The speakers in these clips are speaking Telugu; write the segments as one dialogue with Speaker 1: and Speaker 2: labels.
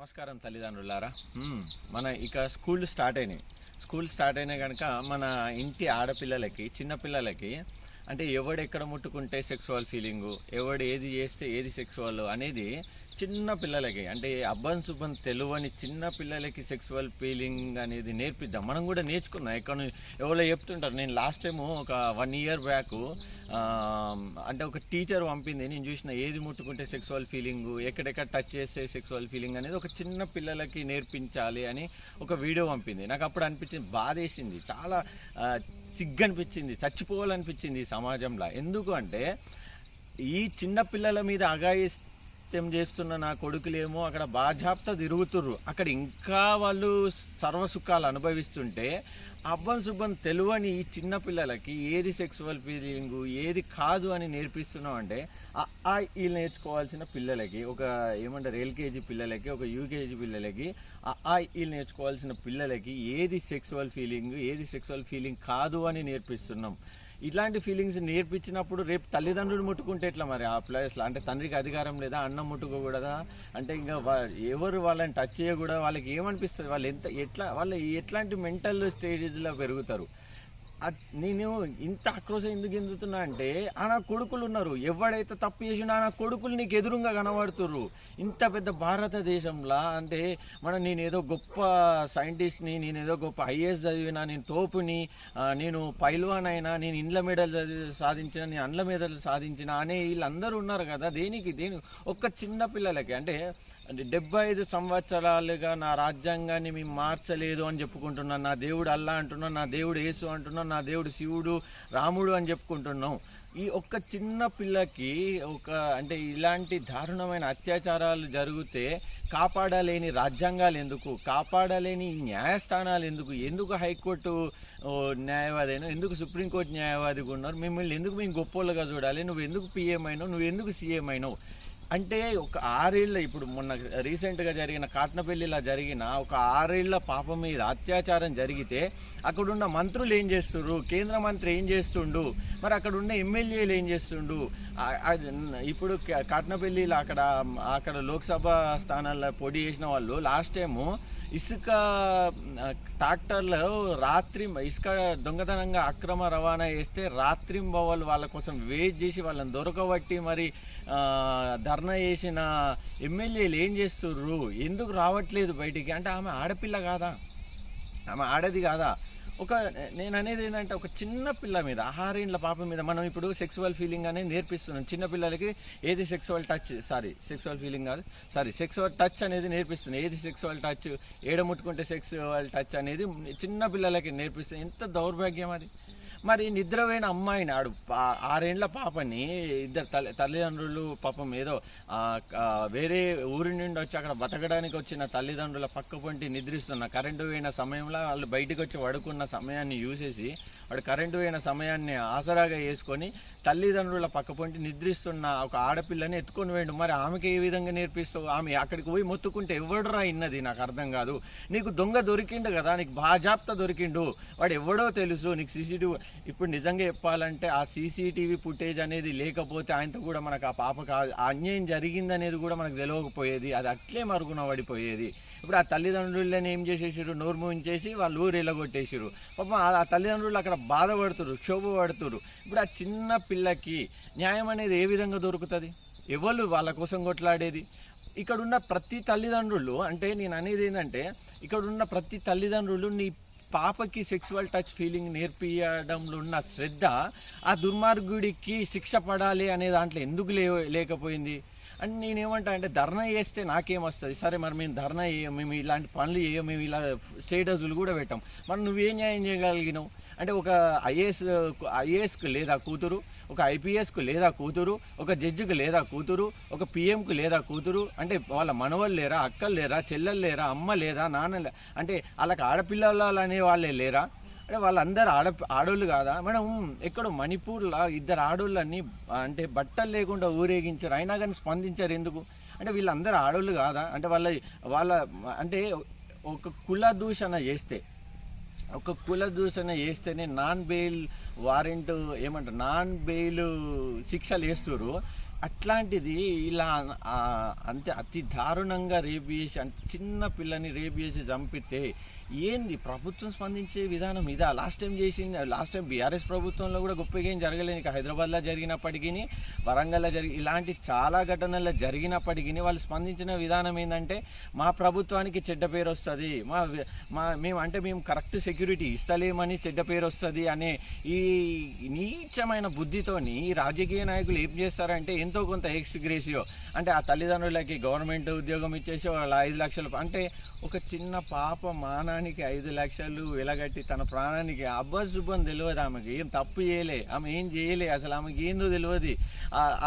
Speaker 1: నమస్కారం తల్లిదండ్రులారా. మన ఇక స్కూల్ స్టార్ట్ అయినాయి. స్కూల్ స్టార్ట్ అయినా కనుక మన ఇంటి ఆడపిల్లలకి చిన్నపిల్లలకి అంటే ఎవడు ఎక్కడ ముట్టుకుంటే సెక్సువల్ ఫీలింగు ఎవడు ఏది చేస్తే ఏది సెక్సువల్ అనేది చిన్న పిల్లలకి అంటే అబ్బన్ సుబ్బన్ తెలువని చిన్న పిల్లలకి సెక్సువల్ ఫీలింగ్ అనేది నేర్పిద్దాం. మనం కూడా నేర్చుకున్నాం ఎక్కడ నుంచి- ఎవరో చెప్తుంటారు. నేను లాస్ట్ టైం ఒక వన్ ఇయర్ బ్యాక్ అంటే ఒక టీచర్ పంపింది. నేను చూసిన ఏది ముట్టుకుంటే సెక్సువల్ ఫీలింగ్ ఎక్కడెక్కడ టచ్ చేస్తే సెక్సువల్ ఫీలింగ్ అనేది ఒక చిన్న పిల్లలకి నేర్పించాలి అని ఒక వీడియో పంపింది. నాకు అప్పుడు అనిపించింది బాధేసింది. చాలా సిగ్గు అనిపించింది చచ్చిపోవాలనిపించింది ఈ సమాజంలో. ఎందుకు అంటే ఈ చిన్న పిల్లల మీద అగాయిత్యం చేస్తున్న నా కొడుకులేమో అక్కడ బాజాప్త తిరుగుతుర్రు. అక్కడ ఇంకా వాళ్ళు సర్వసుఖాలు అనుభవిస్తుంటే అబ్బం సుబ్బం తెలువని ఈ చిన్న పిల్లలకి ఏది సెక్సువల్ ఫీలింగ్ ఏది కాదు అని నేర్పిస్తున్నాం అంటే ఆ ఈ నేర్చుకోవాల్సిన పిల్లలకి ఒక ఏమంటారు ఎల్కేజీ పిల్లలకి ఒక యూకేజీ పిల్లలకి ఆ ఆ ఈ నేర్చుకోవాల్సిన పిల్లలకి ఏది సెక్సువల్ ఫీలింగ్ ఏది సెక్సువల్ ఫీలింగ్ కాదు అని నేర్పిస్తున్నాం. ఇట్లాంటి ఫీలింగ్స్ నేర్పించినప్పుడు రేపు తల్లిదండ్రులు ముట్టుకుంటే ఎట్లా మరి? ఆ ప్లేస్లో అంటే తండ్రికి అధికారం లేదా అన్నం ముట్టుకోకూడదా? అంటే ఇంకా ఎవరు వాళ్ళని టచ్ చేయకూడదు? వాళ్ళకి ఏమనిపిస్తుంది? వాళ్ళు ఎంత ఎట్లా వాళ్ళు ఎట్లాంటి మెంటల్ స్టేజెస్లో పెరుగుతారు? నేను ఇంత ఆక్రోశం ఎందుకు ఎందుతున్నా అంటే ఆ నా కొడుకులు ఉన్నారు. ఎవడైతే తప్పు చేసినా ఆ నా కొడుకులు నీకు ఎదురుగా కనబడుతుర్రు. ఇంత పెద్ద భారతదేశంలో అంటే మన నేను ఏదో గొప్ప సైంటిస్ట్ని నేను ఏదో గొప్ప ఐఏఎస్ చదివినా నేను తోపుని నేను పైల్వాన్ అయినా నేను ఇండ్ల మెడల్ చదివి- సాధించిన నేను అండ్ల మెడల్ సాధించిన అనే వీళ్ళందరూ ఉన్నారు కదా. దేనికి? దేని? ఒక్క చిన్న పిల్లలకి. అంటే అంటే డెబ్బై ఐదు సంవత్సరాలుగా నా రాజ్యాంగాన్ని మేము మార్చలేదు అని చెప్పుకుంటున్నాను. నా దేవుడు అల్లా అంటున్నాం నా దేవుడు యేసు అంటున్నాం నా దేవుడు శివుడు రాముడు అని చెప్పుకుంటున్నాం. ఈ ఒక్క చిన్న పిల్లకి ఒక అంటే ఇలాంటి దారుణమైన అత్యాచారాలు జరిగితే కాపాడలేని రాజ్యాంగాలు ఎందుకు? కాపాడలేని న్యాయస్థానాలు ఎందుకు? ఎందుకు హైకోర్టు ఓ, న్యాయవాది అయినా ఎందుకు సుప్రీంకోర్టు న్యాయవాదిగా ఉన్నారు? మిమ్మల్ని ఎందుకు మేము గొప్పోళ్ళుగా చూడాలి? నువ్వు ఎందుకు పిఎం అయినావు? నువ్వు ఎందుకు సీఎం అయినావు? అంటే ఒక ఆరేళ్ళ ఇప్పుడు మొన్న రీసెంట్గా జరిగిన కాట్నపల్లిలా జరిగిన ఒక ఆరేళ్ళ పాప మీద అత్యాచారం జరిగితే అక్కడున్న మంత్రులు ఏం చేస్తుండ్రు? కేంద్ర మంత్రి ఏం చేస్తుండు? మరి అక్కడున్న ఎమ్మెల్యేలు ఏం చేస్తుండు? ఇప్పుడు కాట్నపల్లిలో అక్కడ అక్కడ లోక్సభ స్థానాల్లో పోటీ చేసిన వాళ్ళు లాస్ట్ టైము ఇసుక ట్రాక్టర్లు రాత్రి ఇసుక దొంగతనంగా అక్రమ రవాణా చేస్తే రాత్రింబవళ్ళు వాళ్ళ కోసం వెయిట్ చేసి వాళ్ళని దొరకబట్టి మరి ధర్నా చేసిన ఎమ్మెల్యేలు ఏం చేస్తుర్రు? ఎందుకు రావట్లేదు బయటికి? అంటే ఆమె ఆడపిల్ల కాదా? ఆమె ఆడది కాదా? ఒక నేను అనేది ఏంటంటే ఒక చిన్న పిల్ల మీద ఆహారేండ్ల పాప మీద మనం ఇప్పుడు సెక్సువల్ ఫీలింగ్ అనేది నేర్పిస్తున్నాం. చిన్న పిల్లలకి ఏది sexual touch sorry sexual feeling కాదు సారీ సెక్సువల్ టచ్ అనేది నేర్పిస్తుంది. ఏది సెక్సువల్ టచ్ ఏడ ముట్టుకుంటే సెక్సువల్ టచ్ అనేది చిన్న పిల్లలకి నేర్పిస్తుంది. ఎంత దౌర్భాగ్యం అది. మరి నిద్రపోయిన అమ్మాయిని ఆడు పా- ఆరేండ్ల పాపని ఇద్దరు తల్లి తల్లిదండ్రులు పాపం ఏదో వేరే ఊరి నుండి వచ్చి అక్కడ బతకడానికి వచ్చిన తల్లిదండ్రుల పక్క పొంటి నిద్రిస్తున్న కరెంటు పోయిన సమయంలో వాళ్ళు బయటకు వచ్చి పడుకున్న సమయాన్ని చూసేసి వాడు కరెంటు పోయిన సమయాన్ని ఆసరాగా వేసుకొని తల్లిదండ్రుల పక్క పొంటి నిద్రిస్తున్న ఒక ఆడపిల్లని ఎత్తుకొని వేయండు మరి ఆమెకి ఏ విధంగా నేర్పిస్తావు? ఆమె అక్కడికి పోయి మొత్తుకుంటే ఎవడురా ఇన్నది? నాకు అర్థం కాదు. నీకు దొంగ దొరికిండు కదా నీకు బాజాప్తా దొరికిండు. వాడు ఎవడో తెలుసు నీకు సీసీటీవీ ఇప్పుడు నిజంగా చెప్పాలంటే ఆ సీసీటీవీ ఫుటేజ్ అనేది లేకపోతే ఆయనతో కూడా మనకు ఆ పాపకు అన్యాయం జరిగింది అనేది కూడా మనకు తెలియకపోయేది అది అట్లే మరుగున పడిపోయేది. ఇప్పుడు ఆ తల్లిదండ్రులని ఏం చేసేసారు నోరు ఉంచేసి వాళ్ళు ఊరు ఎలగొట్టేసారు పాపం ఆ తల్లిదండ్రులు అక్కడ బాధపడుతురు క్షోభపడుతురు ఇప్పుడు ఆ చిన్న పిల్లకి న్యాయం అనేది ఏ విధంగా దొరుకుతుంది? ఎవరు వాళ్ళ కోసం కొట్లాడేది? ఇక్కడున్న ప్రతి తల్లిదండ్రులు అంటే నేను అనేది ఏంటంటే ఇక్కడున్న ప్రతి తల్లిదండ్రులు నీ పాపకి సెక్సువల్ టచ్ ఫీలింగ్ నేర్పియడంలో ఉన్న శ్రద్ధ ఆ దుర్మార్గుడికి శిక్ష పడాలి అనే దాంట్లో ఎందుకు లే లేకపోయింది? అంటే నేనేమంటా అంటే ధర్నా చేస్తే నాకేమొస్తుంది? సరే మరి మేము ధర్నా చేయం మేము ఇలాంటి పనులు చేయం మేము ఇలా స్టేటస్లు కూడా పెట్టాం. మరి నువ్వేం న్యాయం చేయగలిగినావు? అంటే ఒక ఐఏఎస్ ఐఏఎస్కు లేదా కూతురు ఒక ఐపీఎస్కు లేదా కూతురు ఒక జడ్జికి లేదా కూతురు ఒక పిఎంకు లేదా కూతురు అంటే వాళ్ళ మనవాళ్ళు లేరా అక్కలు లేరా చెల్లెలు లేరా అమ్మ లేదా నాన్న అంటే వాళ్ళకి ఆడపిల్లలు అనే వాళ్ళే లేరా? అంటే వాళ్ళందరూ ఆడ ఆడోళ్ళు కాదా? మేడం ఎక్కడో మణిపూర్లో ఇద్దరు ఆడోళ్ళని అంటే బట్టలు లేకుండా ఊరేగించారు. అయినా కానీ స్పందించారు ఎందుకు? అంటే వీళ్ళందరూ ఆడోళ్ళు కాదా? అంటే వాళ్ళ వాళ్ళ అంటే ఒక కుల దూషణ చేస్తే ఒక కుల దూషణ చేస్తేనే నాన్ బెయిల్ వారెంట్ ఏమంటారు నాన్ బెయిల్ శిక్షలు వేస్తున్నారు అట్లాంటిది ఇలా అంతే అతి దారుణంగా రేపు చేసి చిన్న పిల్లని రేపు చేసి చంపితే ఏంది? ప్రభుత్వం స్పందించే విధానం ఇదా? లాస్ట్ టైం చేసింది లాస్ట్ టైం బీఆర్ఎస్ ప్రభుత్వంలో కూడా గొప్పగా ఏం జరగలేదు. ఇక హైదరాబాద్లో జరిగినప్పటికీ వరంగల్లో జరిగి ఇలాంటి చాలా ఘటనలు జరిగినప్పటికీ వాళ్ళు స్పందించిన విధానం ఏంటంటే మా ప్రభుత్వానికి చెడ్డ పేరు వస్తుంది. మా మా మేము అంటే మేము కరెక్ట్ సెక్యూరిటీ ఇస్తలేమని చెడ్డ పేరు వస్తుంది అనే ఈ నీచమైన బుద్ధితోని ఈ రాజకీయ నాయకులు ఏం చేస్తారంటే ఎంతో కొంత ఎక్స్ గ్రేసియో అంటే ఆ తల్లిదండ్రులకి గవర్నమెంట్ ఉద్యోగం ఇచ్చేసి వాళ్ళ ఐదు లక్షలు అంటే ఒక చిన్న పాప మానానికి ఐదు లక్షలు వెలగట్టి తన ప్రాణానికి అబ్బశుభం తెలియదు ఆమెకి. ఏం తప్పు చేయలే. ఆమె ఏం చేయలే? అసలు ఆమెకి ఏందో తెలియదు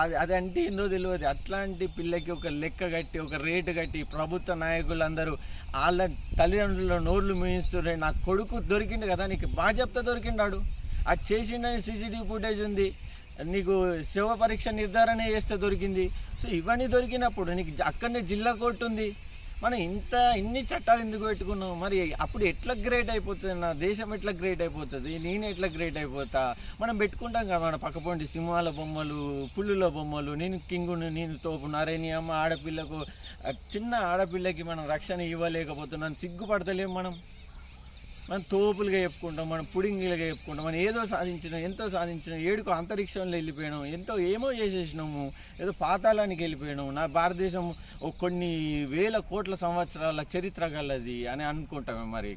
Speaker 1: అది అంటే ఏందో తెలియదు అట్లాంటి పిల్లకి ఒక లెక్క కట్టి ఒక రేటు కట్టి ప్రభుత్వ నాయకులందరూ వాళ్ళ తల్లిదండ్రుల నోర్లు మూయిస్తుండే నా కొడుకు దొరికిండు కదా నీకు బాగా చెప్తే దొరికిండాడు. అది చేసిండని సీసీటీవీ ఫుటేజ్ ఉంది. నీకు శవ పరీక్ష నిర్ధారణ చేస్తే దొరికింది. సో ఇవన్నీ దొరికినప్పుడు నీకు అక్కడనే జిల్లా కోర్టు ఉంది. మనం ఇంత ఇన్ని చట్టాలు ఎందుకు పెట్టుకున్నాం మరి అప్పుడు ఎట్లా గ్రేట్ అయిపోతుంది? నా దేశం ఎట్లా గ్రేట్ అయిపోతుంది? నేను ఎట్లా గ్రేట్ అయిపోతా? మనం పెట్టుకుంటాం కదా మన పక్కపొంటి సింహాల బొమ్మలు పుల్లుల బొమ్మలు నేను కింగును నేను తోపు నరేని అమ్మ ఆడపిల్లకు చిన్న ఆడపిల్లకి మనం రక్షణ ఇవ్వలేకపోతున్నాను సిగ్గుపడతలేము మనం. మనం తోపులుగా చెప్పుకుంటాం మనం పుడింగిలుగా చెప్పుకుంటాం మనం ఏదో సాధించినాం ఎంతో సాధించినాం ఏడుకు అంతరిక్షంలో వెళ్ళిపోయినాం ఎంతో ఏమో చేసేసినాము ఏదో పాతాళానికి వెళ్ళిపోయినాము. నా భారతదేశం కొన్ని వేల కోట్ల సంవత్సరాల చరిత్ర గలది అని అనుకుంటామే మరి.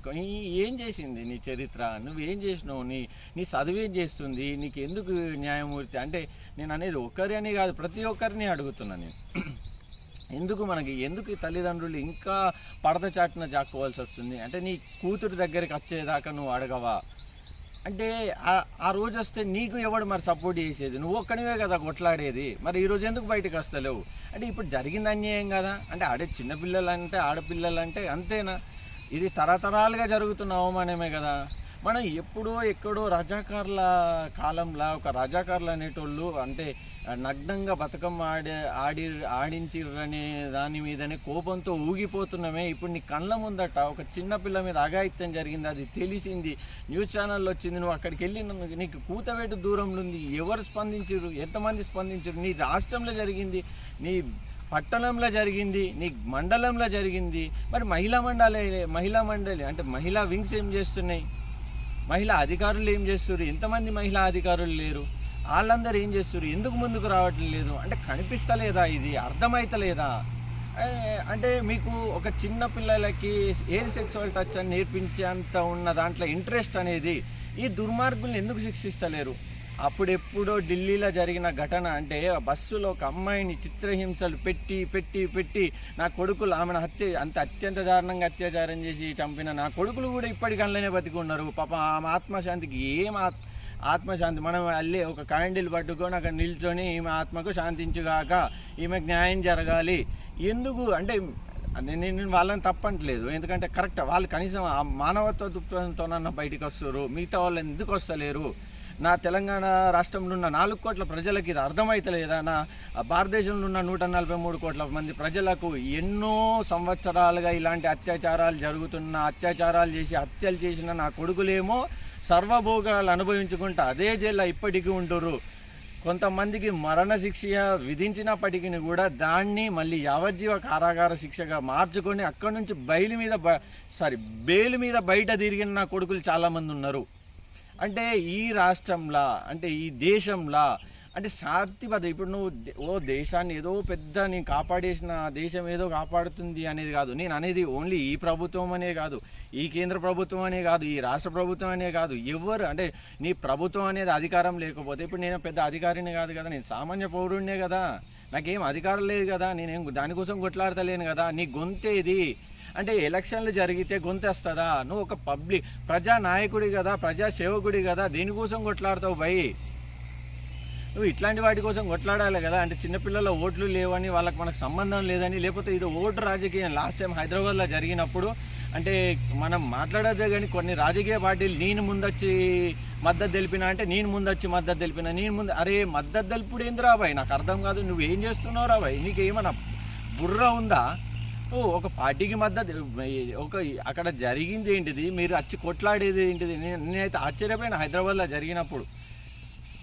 Speaker 1: ఏం చేసింది నీ చరిత్ర? నువ్వేం చేసినావు? నీ నీ చదువేం చేస్తుంది? నీకు ఎందుకు న్యాయమూర్తి? అంటే నేను అనేది ఒక్కరి అని కాదు ప్రతి ఒక్కరిని అడుగుతున్నా నేను. ఎందుకు మనకి? ఎందుకు తల్లిదండ్రులు ఇంకా పడద చాటున జాక్కోవాల్సి వస్తుంది? అంటే నీ కూతురు దగ్గరికి వచ్చేదాకా నువ్వు అడగవా? అంటే ఆ- రోజు వస్తే నీకు ఎవడు మరి సపోర్ట్ చేసేది? నువ్వు ఒక్కనివే కదా కొట్లాడేది. మరి ఈరోజు ఎందుకు బయటకు వస్తలేవు? అంటే ఇప్పుడు జరిగింది అన్యాయం కదా. అంటే ఆడే చిన్నపిల్లలు అంటే ఆడపిల్లలు అంటే అంతేనా? ఇది తరతరాలుగా జరుగుతున్న అవమానమే కదా. మనం ఎప్పుడో ఎక్కడో రజాకార్ల కాలంలో ఒక రజాకార్లు అనేటోళ్ళు అంటే నగ్నంగా బతుకమ్మ ఆడి ఆడి ఆడించిర్రనే దాని మీదనే కోపంతో ఊగిపోతున్నామే. ఇప్పుడు నీ కళ్ళ ముందట ఒక చిన్న పిల్ల మీద అఘాయిత్యం జరిగింది అది తెలిసింది. న్యూస్ ఛానల్లో వచ్చింది నువ్వు అక్కడికి వెళ్ళి నీకు కూతవేటు దూరంలో ఉంది. ఎవరు స్పందించారు ఎంతమంది స్పందించారు నీ రాష్ట్రంలో జరిగింది నీ పట్టణంలో జరిగింది నీ మండలంలో జరిగింది. మరి మహిళా మండలి మహిళా మండలి అంటే మహిళా వింగ్స్ ఏం చేస్తున్నాయి? మహిళా అధికారులు ఏం చేస్తారు ఎంతమంది మహిళా అధికారులు లేరు? వాళ్ళందరూ ఏం చేస్తారు ఎందుకు ముందుకు రావటం లేదు? అంటే కనిపిస్తలేదా ఇది? అర్థమైతలేదా? అంటే మీకు ఒక చిన్న పిల్లలకి ఏది సెక్సువల్ టచ్ అని నేర్పించేంత ఉన్న దాంట్లో ఇంట్రెస్ట్ అనేది ఈ దుర్మార్గుల్ని ఎందుకు శిక్షిస్తలేరు? అప్పుడెప్పుడో ఢిల్లీలో జరిగిన ఘటన అంటే బస్సులో ఒక అమ్మాయిని చిత్రహింసలు పెట్టి పెట్టి పెట్టి నా కొడుకులు ఆమెను హత్య అంత అత్యంత దారుణంగా అత్యాచారం చేసి చంపిన నా కొడుకులు కూడా ఇప్పటికల్లోనే బతికున్నారు పాప ఆమె ఆత్మశాంతికి ఏం ఆత్- ఆత్మశాంతి? మనం అల్లి ఒక క్యాండిల్ పట్టుకొని అక్కడ నిల్చొని ఈమె ఆత్మకు శాంతించుగాక ఈమెకు న్యాయం జరగాలి. ఎందుకు? అంటే నేను వాళ్ళని తప్పంటలేదు ఎందుకంటే కరెక్ట్ వాళ్ళు కనీసం ఆ మానవత్వ దృక్పథంతోనన్నా బయటికి వస్తారు మిగతా వాళ్ళు ఎందుకు వస్తలేరు? నా తెలంగాణ రాష్ట్రంలో ఉన్న నాలుగు కోట్ల ప్రజలకు ఇది అర్థమైతలేదా నా భారతదేశంలో ఉన్న నూట నలభై మూడు కోట్ల మంది ప్రజలకు ఎన్నో సంవత్సరాలుగా ఇలాంటి అత్యాచారాలు జరుగుతున్న అత్యాచారాలు చేసి హత్యలు చేసిన నా కొడుకులేమో సర్వభోగాలు అనుభవించుకుంటూ అదే జిల్లా ఇప్పటికీ ఉండరు కొంతమందికి మరణ శిక్ష విధించినప్పటికీ కూడా దాన్ని మళ్ళీ యావజ్జీవ కారాగార శిక్షగా మార్చుకొని అక్కడి నుంచి బయలు మీద సారీ బెయిల్ మీద బయట తిరిగిన నా కొడుకులు చాలామంది ఉన్నారు. అంటే ఈ రాష్ట్రంలా అంటే ఈ దేశంలా అంటే శాంతిబద్ధ ఇప్పుడు నువ్వు ఓ దేశాన్ని ఏదో పెద్ద నేను కాపాడేసిన దేశం ఏదో కాపాడుతుంది అనేది కాదు. నేను అనేది ఓన్లీ ఈ ప్రభుత్వం అనే కాదు. ఈ కేంద్ర ప్రభుత్వం అనే కాదు. ఈ రాష్ట్ర ప్రభుత్వం అనే కాదు. ఎవరు అంటే నీ ప్రభుత్వం అనేది అధికారం లేకపోతే ఇప్పుడు నేను పెద్ద అధికారిని కాదు కదా. నేను సామాన్య పౌరుడినే కదా. నాకేం అధికారం లేదు కదా. నేనేం దానికోసం కొట్లాడతలేను కదా. నీ గొంతేది అంటే ఎలక్షన్లు జరిగితే గొంతేస్తుందా? నువ్వు ఒక పబ్లిక్ ప్రజా నాయకుడి కదా ప్రజా సేవకుడి కదా దేనికోసం కొట్లాడతావు భయ్ నువ్వు ఇట్లాంటి వాటి కోసం కొట్లాడాలి కదా అంటే చిన్నపిల్లల ఓట్లు లేవని వాళ్ళకి మనకు సంబంధం లేదని లేకపోతే ఇది ఓటు రాజకీయం. లాస్ట్ టైం హైదరాబాద్లో జరిగినప్పుడు అంటే మనం మాట్లాడదే కానీ కొన్ని రాజకీయ పార్టీలు నేను ముందొచ్చి మద్దతు తెలిపినా అంటే నేను ముందొచ్చి మద్దతు తెలిపినా నేను ముందు అరే మద్దతు తెలుపుడు ఏంది రాబాయ్ నాకు అర్థం కాదు నువ్వు ఏం చేస్తున్నావు రాబాయ్ నీకేమన్నా బుర్ర ఉందా? ఒక పార్టీకి మద్దతు ఒక అక్కడ జరిగింది ఏంటిది? మీరు వచ్చి కొట్లాడేది ఏంటిది? నేను నేనైతే ఆశ్చర్యపోయిన హైదరాబాద్లో జరిగినప్పుడు.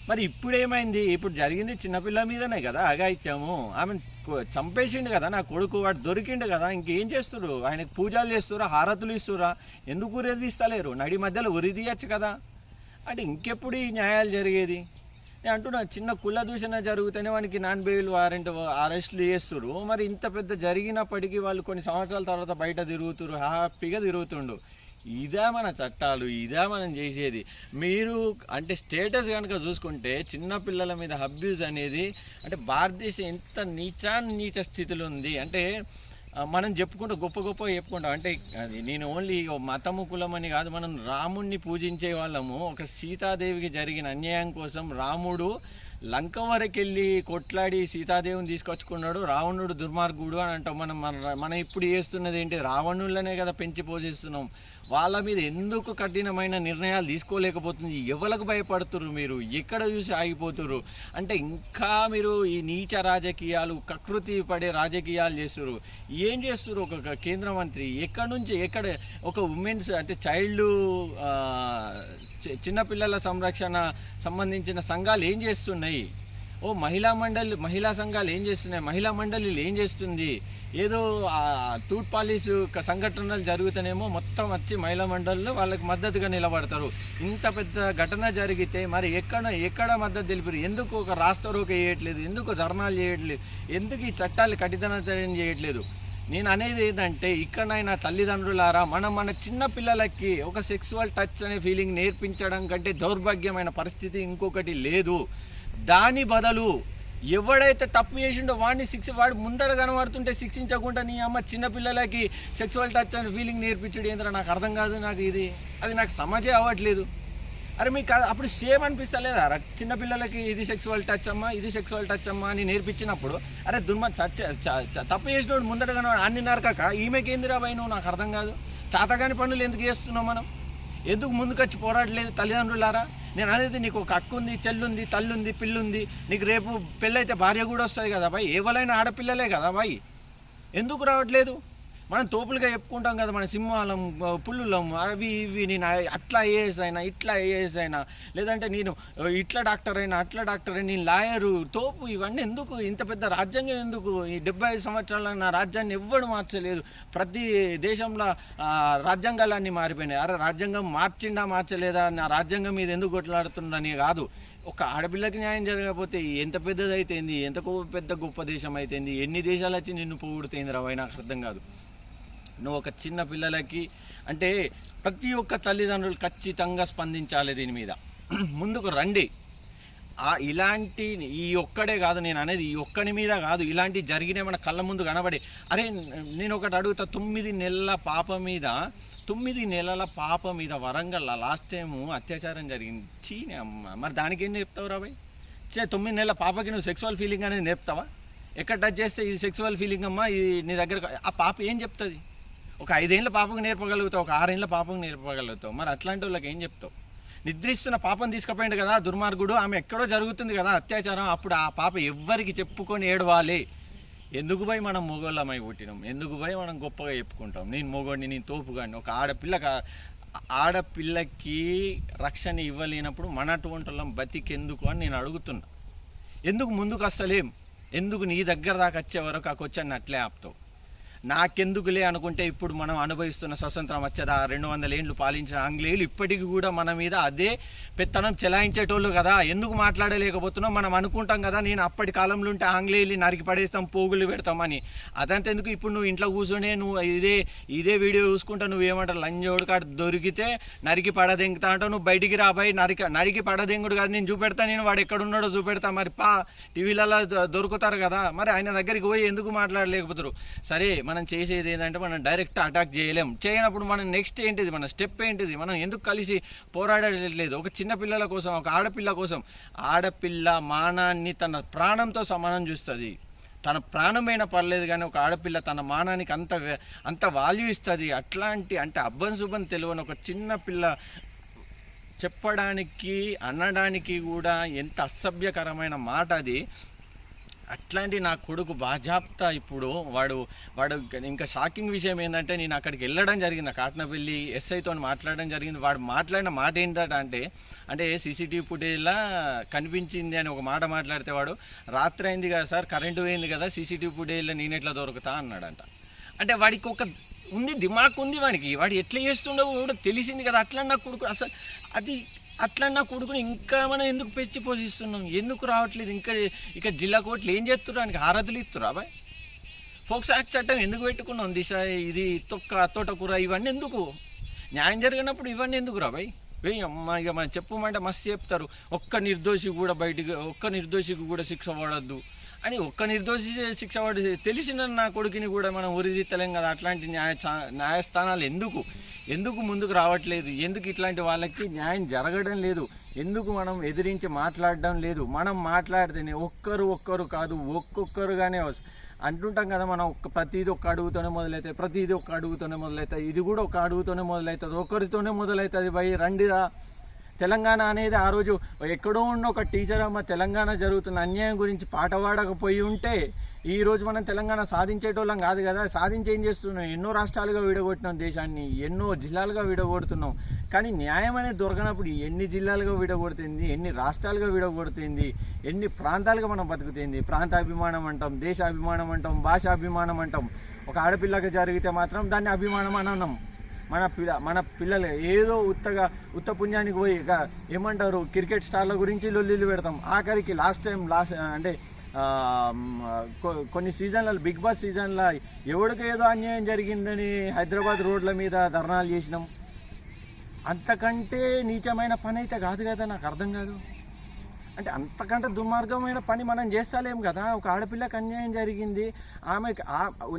Speaker 1: మరి ఇప్పుడు ఏమైంది ఇప్పుడు జరిగింది చిన్నపిల్ల మీదనే కదా అగాయిత్యము ఆమె చంపేసిండు కదా నా కొడుకు వాడు దొరికిండు కదా ఇంకేం చేస్తుడు ఆయనకు పూజలు చేస్తురా హారతులు ఇస్తురా ఎందుకు ఉరిదీస్తలేరు నడి మధ్యలో ఉరిదీయచ్చు కదా. అంటే ఇంకెప్పుడు ఈ న్యాయాలు జరిగేది? నేను అంటున్నా చిన్న కుల దూషణ జరుగుతూనే వానికి నాన్ బెయిల్ వారెంట్ అరెస్ట్లు చేస్తురు మరి ఇంత పెద్ద జరిగినప్పటికీ వాళ్ళు కొన్ని సంవత్సరాల తర్వాత బయట తిరుగుతురు హ్యాపీగా తిరుగుతుండు. ఇదే మన చట్టాలు ఇదే మనం చేసేది. మీరు అంటే స్టేటస్ కనుక చూసుకుంటే చిన్న పిల్లల మీద అబ్యూజ్ అనేది అంటే భారతదేశం ఎంత నీచా నీచ స్థితిలో ఉంది. అంటే మనం చెప్పుకుంటూ గొప్ప గొప్ప చెప్పుకుంటాం. అంటే అది నేను ఓన్లీ మతము కులం అని కాదు మనం రాముణ్ణి పూజించే వాళ్ళము. ఒక సీతాదేవికి జరిగిన అన్యాయం కోసం రాముడు లంక వరకు వెళ్ళి కొట్లాడి సీతాదేవిని తీసుకొచ్చుకున్నాడు. రావణుడు దుర్మార్గుడు అని అంటాం మనం. మన మనం ఇప్పుడు చేస్తున్నది ఏంటి? రావణులనే కదా పెంచి పోషిస్తున్నాం. వాళ్ళ మీద ఎందుకు కఠినమైన నిర్ణయాలు తీసుకోలేకపోతుంది? ఎవరికి భయపడుతుర్రు మీరు? ఎక్కడ చూసి ఆగిపోతుర్రు? అంటే ఇంకా మీరు ఈ నీచ రాజకీయాలు కకృతి పడే రాజకీయాలు చేస్తురు ఏం చేస్తురు ఒక ఒక కేంద్ర మంత్రి? ఎక్కడి నుంచి ఎక్కడ ఒక ఉమెన్స్ అంటే చైల్డ్ చిన్నపిల్లల సంరక్షణ సంబంధించిన సంఘాలు ఏం చేస్తున్నాయి? ఓ మహిళా మండలి మహిళా సంఘాలు ఏం చేస్తున్నాయి? మహిళా మండలిలు ఏం చేస్తుంది? ఏదో టూట్ పాలిస్ సంఘటనలు జరుగుతానేమో మొత్తం వచ్చి మహిళా మండలిలో వాళ్ళకి మద్దతుగా నిలబడతారు. ఇంత పెద్ద ఘటన జరిగితే మరి ఎక్కడ ఎక్కడ మద్దతు తెలిపారు? ఎందుకు ఒక రాస్తారోక చేయట్లేదు ఎందుకు ధర్నాలు చేయట్లేదు? ఎందుకు ఈ చట్టాలు కఠినతరం చేయట్లేదు? నేను అనేది ఏంటంటే ఇక్కడైనా తల్లిదండ్రులారా మనం మన చిన్న పిల్లలకి ఒక సెక్సువల్ టచ్ అనే ఫీలింగ్ నేర్పించడం కంటే దౌర్భాగ్యమైన పరిస్థితి ఇంకొకటి లేదు. దాని బదులు ఎవడైతే తప్పు చేసిండో వాడిని శిక్ష వాడు ముందర కనబడుతుంటే శిక్షించకుండా నీ అమ్మ చిన్నపిల్లలకి సెక్సువల్ టచ్ అని ఫీలింగ్ నేర్పించడం ఏంటో నాకు అర్థం కాదు నాకు ఇది. అది నాకు సమజే అవ్వట్లేదు. అరే మీకు అప్పుడు సేమ్ అనిపిస్తలేదా? చిన్నపిల్లలకి ఇది సెక్సువల్ టచ్ అమ్మా ఇది సెక్సువల్ టచ్ అమ్మా అని నేర్పించినప్పుడు అరే దుర్మ తప్పు చేసినోడు ముందట కనబడు అన్ని నరకక ఈమెకేందిరా పోయి నువ్వు? నాకు అర్థం కాదు. చాతగాని పనులు ఎందుకు చేస్తున్నావు మనం? ఎందుకు ముందుకొచ్చి పోరాడలేదు తల్లిదండ్రులారా? నేను అనేది నీకు ఒక అక్క ఉంది చెల్లుంది తల్లుంది పిల్లుంది నీకు రేపు పెళ్ళైతే భార్య కూడా వస్తుంది కదా బాయ్? ఎవరైనా ఆడపిల్లలే కదా బాయ్? ఎందుకు రావట్లేదు? మనం తోపులుగా చెప్పుకుంటాం కదా మన సింహాలం పుల్లులం అవి ఇవి నేను అట్లా ఏఎస్ అయినా ఇట్లా ఏఎస్ అయినా లేదంటే నేను ఇట్లా డాక్టర్ అయినా అట్లా డాక్టర్ అయినా నేను లాయరు తోపు ఇవన్నీ ఎందుకు ఇంత పెద్ద రాజ్యాంగం ఎందుకు? ఈ డెబ్బై ఐదు సంవత్సరాల నా రాజ్యాన్ని ఎవ్వడు మార్చలేదు. ప్రతి దేశంలో రాజ్యాంగాలన్నీ మారిపోయినాయి. అరే రాజ్యాంగం మార్చిండా మార్చలేదా? నా రాజ్యాంగం మీద ఎందుకు కొట్లాడుతుందని కాదు. ఒక ఆడపిల్లకి న్యాయం జరగకపోతే ఎంత పెద్దది అయితేంది ఎంత పెద్ద గొప్ప దేశం అయితేంది ఎన్ని దేశాలు వచ్చి నిన్ను పొగుడుతేంది రావు నాకు అర్థం కాదు. నువ్వు ఒక చిన్న పిల్లలకి అంటే ప్రతి ఒక్క తల్లిదండ్రులు ఖచ్చితంగా స్పందించాలి దీని మీద. ముందుకు రండి. ఆ ఇలాంటి ఈ ఒక్కడే కాదు నేను అనేది ఈ ఒక్కడి మీద కాదు ఇలాంటి జరిగిన మన కళ్ళ ముందు కనబడే. అరే నేను ఒకటి అడుగుతా తొమ్మిది నెలల పాప మీద తొమ్మిది నెలల పాప మీద వరంగల్ లాస్ట్ టైము అత్యాచారం జరిగింది మరి దానికి ఏం నేర్పుతావు రా చే తొమ్మిది నెలల పాపకి నువ్వు సెక్సువల్ ఫీలింగ్ అనేది నేర్పుతావా? ఎక్కడ టచ్ చేస్తే ఇది సెక్సువల్ ఫీలింగ్ అమ్మా ఇది నీ దగ్గర ఆ పాప ఏం చెప్తుంది? ఒక ఐదేళ్ళ పాపకు నేర్పగలుగుతావు ఒక ఆరేళ్ళ పాపకు నేర్పగలుగుతావు. మరి అట్లాంటి వాళ్ళకి ఏం చెప్తావు? నిద్రిస్తున్న పాపను తీసుకుపోయింది కదా దుర్మార్గుడు ఆమె ఎక్కడో జరుగుతుంది కదా అత్యాచారం అప్పుడు ఆ పాప ఎవ్వరికి చెప్పుకొని ఏడవాలి. ఎందుకు పోయి మనం మొగోళ్ళమై పుట్టినాం? ఎందుకు పోయి మనం గొప్పగా చెప్పుకుంటాం? నేను మొగోడిని నేను తోపుగాని ఒక ఆడపిల్ల ఆడపిల్లకి రక్షణ ఇవ్వలేనప్పుడు మన అటువంటి వాళ్ళం బతికెందుకు అని నేను అడుగుతున్నా. ఎందుకు ముందుకు అస్సలేం ఎందుకు నీ దగ్గర దాకా వచ్చే వరకు ఆ క్వశ్చన్ అట్లే ఆపుతావు? నాకెందుకులే అనుకుంటే ఇప్పుడు మనం అనుభవిస్తున్న స్వతంత్రం వచ్చేదా? రెండు వందల ఏండ్లు పాలించిన ఆంగ్లేయులు ఇప్పటికి కూడా మన మీద అదే పెత్తనం చెలాయించేటోళ్ళు కదా? ఎందుకు మాట్లాడలేకపోతున్నాం? మనం అనుకుంటాం కదా నేను అప్పటి కాలంలో ఉంటే ఆంగ్లేయులు నరికి పడేస్తాం పోగులు పెడతామని. అదంతా ఎందుకు ఇప్పుడు నువ్వు ఇంట్లో కూర్చొని నువ్వు ఇదే ఇదే వీడియో చూసుకుంటా నువ్వేమంటావు లంజోడు కాడ దొరికితే నరికి పడదెంగుతా అంటావు. నువ్వు బయటికి రాబాయి నరికి నరికి పడదెంగుడు కాదు. నేను చూపెడతా నేను వాడు ఎక్కడున్నాడో చూపెడతా. మరి పా టీవీలలో దొ- దొరుకుతారు కదా? మరి ఆయన దగ్గరికి పోయి ఎందుకు మాట్లాడలేకపోతారు? సరే మనం చేసేది ఏంటంటే మనం డైరెక్ట్ అటాక్ చేయలేం. చేయనప్పుడు మనం నెక్స్ట్ ఏంటిది? మన స్టెప్ ఏంటిది? మనం ఎందుకు కలిసి పోరాడలేదు ఒక చిన్న పిల్లల కోసం ఒక ఆడపిల్ల కోసం. ఆడపిల్ల మానాన్ని తన ప్రాణంతో సమానం చూస్తుంది. తన ప్రాణమైన పర్లేదు కానీ ఒక ఆడపిల్ల తన మానానికి అంత అంత వాల్యూ ఇస్తుంది. అట్లాంటి అంటే అబ్బన్ శుభం తెలియని ఒక చిన్న పిల్ల చెప్పడానికి అనడానికి కూడా ఎంత అసభ్యకరమైన మాట అది. అట్లాంటి నా కొడుకు బాజాప్తా ఇప్పుడు వాడు వాడు ఇంకా షాకింగ్ విషయం ఏంటంటే నేను అక్కడికి వెళ్ళడం జరిగింది కాటనపల్లి ఎస్ఐతో మాట్లాడడం జరిగింది. వాడు మాట్లాడిన మాట ఏంటంటే అంటే అంటే సీసీటీవీ ఫుటేజ్లా కనిపించింది అని ఒక మాట మాట్లాడితే వాడు రాత్రి అయింది కదా సార్ కరెంటు పోయింది కదా సీసీటీవీ ఫుటేజ్లో నేను ఎట్లా దొరుకుతా? అన్నాడంట. అంటే వాడికి ఒక ఉంది దిమాక్ ఉంది వాడికి వాడు ఎట్లా చేస్తుండో కూడా తెలిసింది కదా అట్లా నా కొడుకు అసలు అది అట్లా నా కొడుకుని ఇంకా మనం ఎందుకు పెంచి పోషిస్తున్నాం? ఎందుకు రావట్లేదు? ఇంకా ఇక జిల్లా కోర్టులు ఏం చేస్తున్నారు ఆయనకి హారతులు ఇస్తురా బాయ్? ఫోక్స్ యాక్ట్ చట్టం ఎందుకు పెట్టుకున్నాం? దిశ ఇది తొక్క తోటకూర ఇవన్నీ ఎందుకు? న్యాయం జరిగినప్పుడు ఇవన్నీ ఎందుకు రా బాయ్? అమ్మ ఇక మనం చెప్పమంటే మస్తు చెప్తారు. ఒక్క నిర్దోషి కూడా బయటికి ఒక్క నిర్దోషికి కూడా శిక్ష పడద్దు. అని ఒక్క నిర్దోషి శిక్ష పడి తెలిసిన నా కొడుకుని కూడా మనం ఉరిదిత్తలేం కదా. అట్లాంటి న్యాయ చా- న్యాయస్థానాలు ఎందుకు? ఎందుకు ముందుకు రావట్లేదు? ఎందుకు ఇట్లాంటి వాళ్ళకి న్యాయం జరగడం లేదు? ఎందుకు మనం ఎదిరించి మాట్లాడడం లేదు? మనం మాట్లాడితేనే ఒక్కరు ఒక్కరు కాదు ఒక్కొక్కరుగానే అంటుంటాం కదా మనం ఒక్క ప్రతిదీ ఒక్క అడుగుతోనే మొదలవుతాయి ప్రతిదీ ఒక్క అడుగుతోనే మొదలవుతాయి ఇది కూడా ఒక అడుగుతోనే మొదలవుతుంది ఒకరితోనే మొదలవుతుంది భయ్ రండిరా తెలంగాణ అనేది ఆ రోజు ఎక్కడో ఉన్న ఒక టీచర్ అమ్మ తెలంగాణ జరుగుతున్న అన్యాయం గురించి పాట పాడకపోయి ఉంటే ఈ రోజు మనం తెలంగాణ సాధించేటోళ్ళం కాదు కదా. సాధించి ఏం చేస్తున్నాం? ఎన్నో రాష్ట్రాలుగా విడగొట్టినాం దేశాన్ని ఎన్నో జిల్లాలుగా విడగొడుతున్నాం. కానీ న్యాయం అనేది దొరకనప్పుడు ఎన్ని జిల్లాలుగా విడగొడుతుంది ఎన్ని రాష్ట్రాలుగా విడగొడుతుంది ఎన్ని ప్రాంతాలుగా మనం బతుకుతుంది? ప్రాంతాభిమానం అంటాం దేశాభిమానం అంటాం భాషాభిమానం అంటాం. ఒక ఆడపిల్లకి జరిగితే మాత్రం దాన్ని అభిమానం అని అన్నాం. మన పిల్ల మన పిల్లలు ఏదో ఉత్తగా ఉత్త పుణ్యానికి పోయి ఇక ఏమంటారు క్రికెట్ స్టార్ల గురించి లొల్లిలు పెడతాం. ఆఖరికి లాస్ట్ టైం లాస్ట్ అంటే కొన్ని సీజన్లలో బిగ్ బాస్ సీజన్లో ఎవడికి ఏదో అన్యాయం జరిగిందని హైదరాబాద్ రోడ్ల మీద ధర్నాలు చేసినాం. అంతకంటే నీచమైన పని అయితే కాదు కదా నాకు అర్థం కాదు. అంటే అంతకంటే దుర్మార్గమైన పని మనం చేస్తలేం కదా. ఒక ఆడపిల్లకి అన్యాయం జరిగింది. ఆమె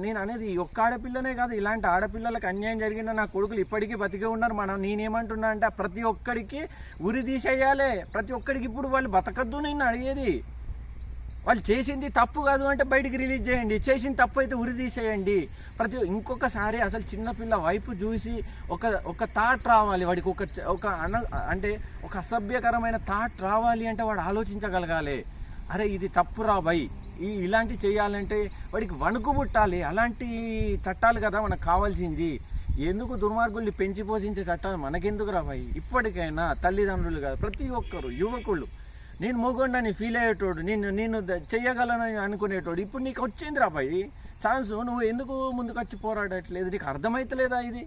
Speaker 1: నేను అనేది ఒక్క ఆడపిల్లనే కాదు ఇలాంటి ఆడపిల్లలకు అన్యాయం జరిగిన నా కొడుకులు ఇప్పటికీ బతికే ఉన్నారు. మనం నేనేమంటున్నా అంటే ప్రతి ఒక్కడికి ఉరి తీసేయాలి. ప్రతి ఒక్కడికి ఇప్పుడు వాళ్ళు బతకద్దు నేను అడిగేది. వాళ్ళు చేసింది తప్పు కాదు అంటే బయటికి రిలీజ్ చేయండి. చేసిన తప్పు అయితే ఉరి తీసేయండి. ప్రతి ఇంకొకసారి అసలు చిన్నపిల్ల వైపు చూసి ఒక ఒక థాట్ రావాలి. వాడికి ఒక ఒక అన అంటే ఒక అసభ్యకరమైన థాట్ రావాలి అంటే వాడు ఆలోచించగలగాలి. అరే ఇది తప్పు రా భయ్ ఈ ఇలాంటి చేయాలంటే వాడికి వణుకు పుట్టాలి. అలాంటి చట్టాలు కదా మనకు కావాల్సింది. ఎందుకు దుర్మార్గుల్ని పెంచి పోషించే చట్టాలు మనకెందుకు రా భయ్ ఇప్పటికైనా తల్లిదండ్రులు కాదు ప్రతి ఒక్కరు యువకులు నేను మోగొండని ఫీల్ అయ్యేటోడు నేను నేను ద- చెయ్యగలనని అనుకునేటోడు ఇప్పుడు నీకు వచ్చింది రా భయ్ ఛాన్స్ నువ్వు ఎందుకు ముందుకు వచ్చి పోరాడట్లేదు? నీకు అర్థమైతలేదా ఇది?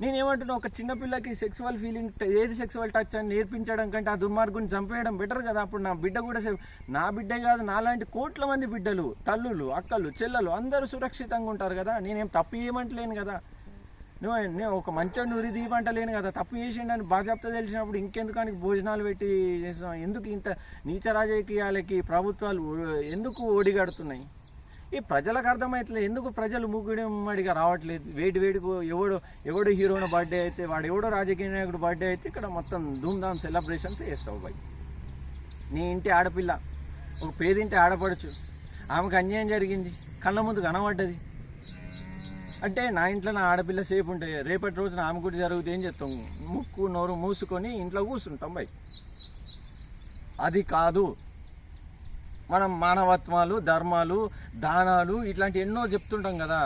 Speaker 1: నేనేమంటున్నా ఒక చిన్నపిల్లకి సెక్సువల్ ఫీలింగ్ ఏది సెక్సువల్ టచ్ అని నేర్పించడం కంటే ఆ దుర్మార్గుని చంపేయడం బెటర్ కదా. అప్పుడు నా బిడ్డ కూడా నా బిడ్డే కాదు నాలాంటి కోట్ల మంది బిడ్డలు తల్లులు అక్కలు చెల్లెలు అందరూ సురక్షితంగా ఉంటారు కదా. నేనేం తప్పు ఏమంటలేను కదా. నువ్వు నేను ఒక మంచి నురి దీపంటలేను కదా. తప్పు చేసిండని బాజప్తో తెలిసినప్పుడు ఇంకెందుకు భోజనాలు పెట్టి చేస్తాం? ఎందుకు ఇంత నీచ రాజకీయాలకి ప్రభుత్వాలు ఎందుకు ఓడిగడుతున్నాయి ఈ ప్రజలకు అర్థమవుతలేదు ఎందుకు ప్రజలు మూగుడిగా రావట్లేదు? వేడి వేడికి ఎవడో ఎవడో హీరోన బర్త్డే అయితే వాడు ఎవడో రాజకీయ నాయకుడు బర్త్డే అయితే ఇక్కడ మొత్తం ధూమ్ధామ్ సెలబ్రేషన్స్ చేస్తావు బాయ్. నీ ఇంటి ఆడపిల్ల ఒక పేదింటి ఆడపడచ్చు ఆమెకు అన్యాయం జరిగింది కళ్ళ ముందు కనబడ్డది. అంటే నా ఇంట్లో నా ఆడపిల్ల సేఫ్ ఉంటే రేపటి రోజున ఆమె కూడా జరుగుతుంది ఏం చేస్తాం? ముక్కు నోరు మూసుకొని ఇంట్లో కూర్చుంటాం బై అది కాదు. మనం మానవత్వాలు ధర్మాలు దానాలు ఇట్లాంటి ఎన్నో చెప్తుంటాం కదా.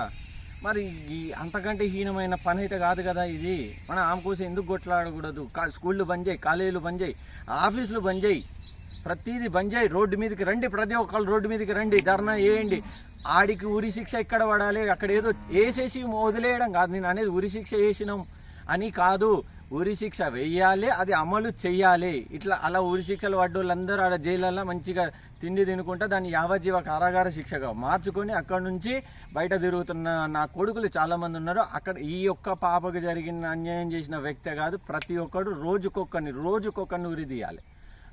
Speaker 1: మరి ఈ అంతకంటే హీనమైన పని అయితే కాదు కదా ఇది. మనం ఆమె కోసం ఎందుకు కొట్లాడకూడదు? కా స్కూళ్ళు బంద్ చేయి కాలేజీలు బంద్ చేయి ఆఫీసులు బంద్ చేయి. ప్రతిదీ బంద్ చేయి. రోడ్డు మీదకి రండి. ప్రతి ఒక్కళ్ళు రోడ్డు మీదకి రండి. ధర్నా వేయండి ఆడికి ఉరి శిక్ష ఎక్కడ పడాలి? అక్కడ ఏదో వేసేసి వదిలేయడం కాదు. నేను అనేది ఉరి శిక్ష వేసినాం అని కాదు. ఉరి శిక్ష వెయ్యాలి అది అమలు చెయ్యాలి ఇట్లా అలా ఉరి శిక్షలు పడ్డోళ్ళందరూ ఆడ జైలల్లో మంచిగా తిండి తినుకుంటా దాన్ని యావజ్జీవ కారాగార శిక్షగా మార్చుకొని అక్కడ నుంచి బయట తిరుగుతున్న నా కొడుకులు చాలామంది ఉన్నారు. అక్కడ ఈ ఒక్క పాపకు జరిగిన అన్యాయం చేసిన వ్యక్తే కాదు. ప్రతి ఒక్కడు రోజుకొక్కరిని రోజుకొక్కరిని ఉరి తీయాలి.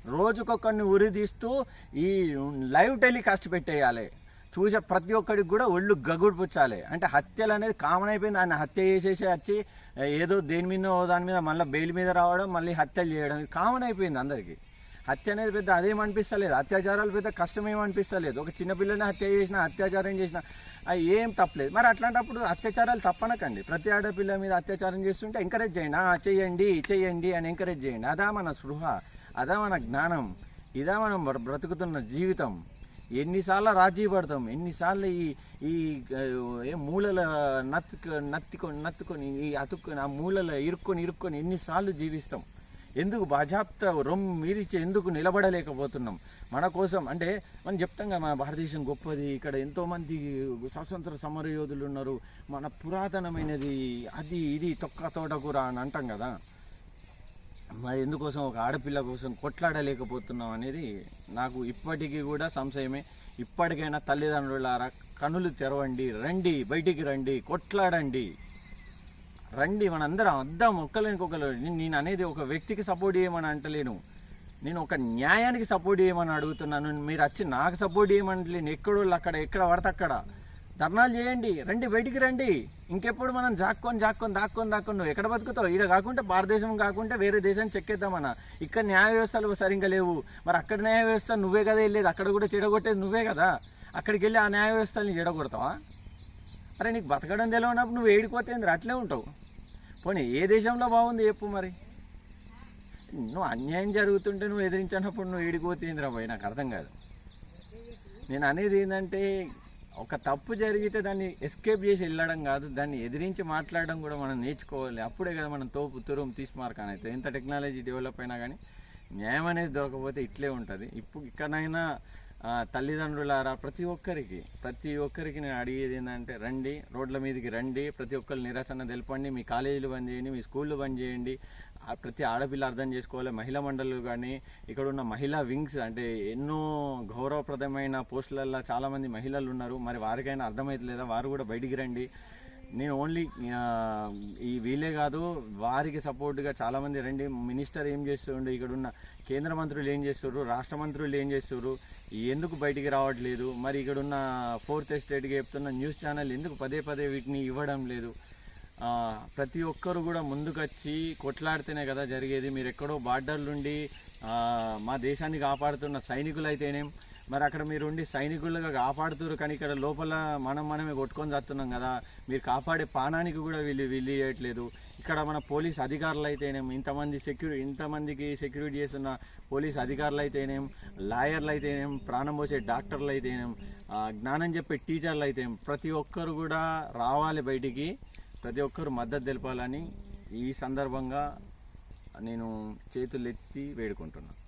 Speaker 1: రోజుకొకరిని ఉరి తీస్తూ ఈ లైవ్ టెలికాస్ట్ పెట్టేయాలి. చూసే ప్రతి ఒక్కడికి కూడా ఒళ్ళు గగుడుపుచ్చాలి. అంటే హత్యలు అనేది కామన్ అయిపోయింది. ఆయన హత్య చేసేసి వచ్చి ఏదో దేని మీద దాని మీద మళ్ళీ బెయిల్ మీద రావడం మళ్ళీ హత్యలు చేయడం ఇది కామన్ అయిపోయింది అందరికీ. హత్య అనేది పెద్ద అదేం అనిపిస్తలేదు. అత్యాచారాలు పెద్ద కష్టం అనిపిస్తలేదు. ఒక చిన్నపిల్లని హత్య చేసిన అత్యాచారం చేసిన అవి ఏం తప్పలేదు మరి అట్లాంటప్పుడు అత్యాచారాలు తప్పనకండి. ప్రతి ఆడపిల్ల మీద అత్యాచారం చేస్తుంటే ఎంకరేజ్ చేయండి "ఆ, చేయండి అని ఎంకరేజ్ చేయండి. అదా మన స్పృహ. అదే మన జ్ఞానం ఇదా మనం బ్రతుకుతున్న జీవితం. ఎన్నిసార్లు రాజీ పడతాం ఎన్నిసార్లు ఈ ఈ ఏ మూలల నత్తుకు నత్తుకొని నత్తుకొని ఈ అతుక్కొని ఆ మూలల ఇరుక్కొని ఇరుక్కొని ఎన్నిసార్లు జీవిస్తాం. ఎందుకు బాజాప్త రొమ్ము మీరిచి ఎందుకు నిలబడలేకపోతున్నాం? మన కోసం అంటే మనం చెప్తాం కదా మన భారతదేశం గొప్పది ఇక్కడ ఎంతోమంది స్వతంత్ర స్వాతంత్ర సమర యోధులు ఉన్నారు. మన పురాతనమైనది అది ఇది తొక్క తోటకూర అని అంటాం కదా. మరి ఎందుకోసం ఒక ఆడపిల్ల కోసం కొట్లాడలేకపోతున్నాం అనేది నాకు ఇప్పటికీ కూడా సంశయమే. ఇప్పటికైనా తల్లిదండ్రులారా కనులు తెరవండి రండి బయటికి రండి కొట్లాడండి. రండి మనందరం అద్దాం ఒక్కలేనికొకరు నేను నేను అనేది ఒక వ్యక్తికి సపోర్ట్ చేయమని అంటలేను. నేను ఒక న్యాయానికి సపోర్ట్ చేయమని అడుగుతున్నాను. మీరు వచ్చి నాకు సపోర్ట్ చేయమని ఎక్కడోళ్ళు అక్కడ ఎక్కడ పడితే అక్కడ. ధర్నాలు చేయండి రండి బయటికి రండి. ఇంకెప్పుడు మనం జాక్కొని జాక్కొని దాక్కొని దాక్కొని నువ్వు ఎక్కడ బతుకుతావు? ఇక్కడ కాకుండా భారతదేశం కాకుండా వేరే దేశాన్ని చెక్కేద్దామన్న ఇక్కడ న్యాయ వ్యవస్థలు సరిగ్గా లేవు. మరి అక్కడ న్యాయ వ్యవస్థ నువ్వే కదా వెళ్ళేది? అక్కడ కూడా చెడగొట్టేది నువ్వే కదా. అక్కడికి వెళ్ళి ఆ న్యాయ వ్యవస్థల్ని చెడగొడతావా? అరే నీకు బతకడం తెలియనప్పుడు నువ్వు ఏడిపోతే అట్లే ఉంటావు. పోనీ ఏ దేశంలో బాగుంది చెప్పు మరి. నువ్వు అన్యాయం జరుగుతుంటే నువ్వు ఎదిరించినప్పుడు నువ్వు ఏడిపోతేంద్రా పోయి నాకు అర్థం కాదు. నేను అనేది ఏంటంటే ఒక తప్పు జరిగితే దాన్ని ఎస్కేప్ చేసి వెళ్ళడం కాదు దాన్ని ఎదిరించి మాట్లాడడం కూడా మనం నేర్చుకోవాలి. అప్పుడే కదా మనం తోపు తురుము తీసుమార్క్ అని ఎంత టెక్నాలజీ డెవలప్ అయినా కానీ న్యాయం అనేది దొరకకపోతే ఇట్లే ఉంటుంది. ఇప్పుడు ఇక్కడైనా తల్లిదండ్రులారా ప్రతి ఒక్కరికి ప్రతి ఒక్కరికి నేను అడిగేది ఏంటంటే రండి రోడ్ల మీదకి రండి ప్రతి ఒక్కరు నిరసన తెలపండి మీ కాలేజీలు బంద్ చేయండి మీ స్కూళ్ళు బంద్ చేయండి ప్రతి ఆడపిల్ల అర్థం చేసుకోవాలి. మహిళా మండళ్ళు కానీ ఇక్కడ ఉన్న మహిళా వింగ్స్ అంటే ఎన్నో గౌరవప్రదమైన పోస్టులలో చాలామంది మహిళలు ఉన్నారు. మరి వారికైనా అర్థమవుతలేదా వారు కూడా బయటికి రండి. నేను ఓన్లీ ఈ వీళ్ళే కాదు వారికి సపోర్ట్గా చాలామంది రండి. మినిస్టర్ ఏం చేస్తుండ్రు ఇక్కడ ఉన్న కేంద్ర మంత్రులు ఏం చేస్తుర్రు రాష్ట్ర మంత్రులు ఏం చేస్తుర్రు ఎందుకు బయటికి రావట్లేదు? మరి ఇక్కడ ఉన్న ఫోర్త్ ఎస్టేట్గా చెప్తున్న న్యూస్ ఛానల్ ఎందుకు పదే పదే వీటిని ఇవ్వడం లేదు? ప్రతి ఒక్కరు కూడా ముందుకొచ్చి కొట్లాడితేనే కదా జరిగేది. మీరు ఎక్కడో బార్డర్లుండి ఆ, మా దేశాన్ని కాపాడుతున్న సైనికులు అయితేనేం మరి అక్కడ మీరు ఉండి సైనికులుగా కాపాడుతురు కానీ ఇక్కడ లోపల మనం మనమే కొట్టుకొని చస్తున్నాం కదా. మీరు కాపాడే పానానికి కూడా వీళ్ళు వీళ్ళు చేయట్లేదు ఇక్కడ మన పోలీస్ అధికారులు అయితేనేం ఇంతమంది సెక్యూరి ఇంతమందికి సెక్యూరిటీ చేస్తున్న పోలీస్ అధికారులు అయితేనేం లాయర్లు అయితేనేం ప్రాణం పోసే డాక్టర్లు అయితేనేం జ్ఞానం చెప్పే టీచర్లు అయితేనేం ప్రతి ఒక్కరు కూడా రావాలి బయటికి. ప్రతి ఒక్కరు మద్దతు తెలపాలని ఈ సందర్భంగా నేను చేతులెత్తి వేడుకుంటున్నాను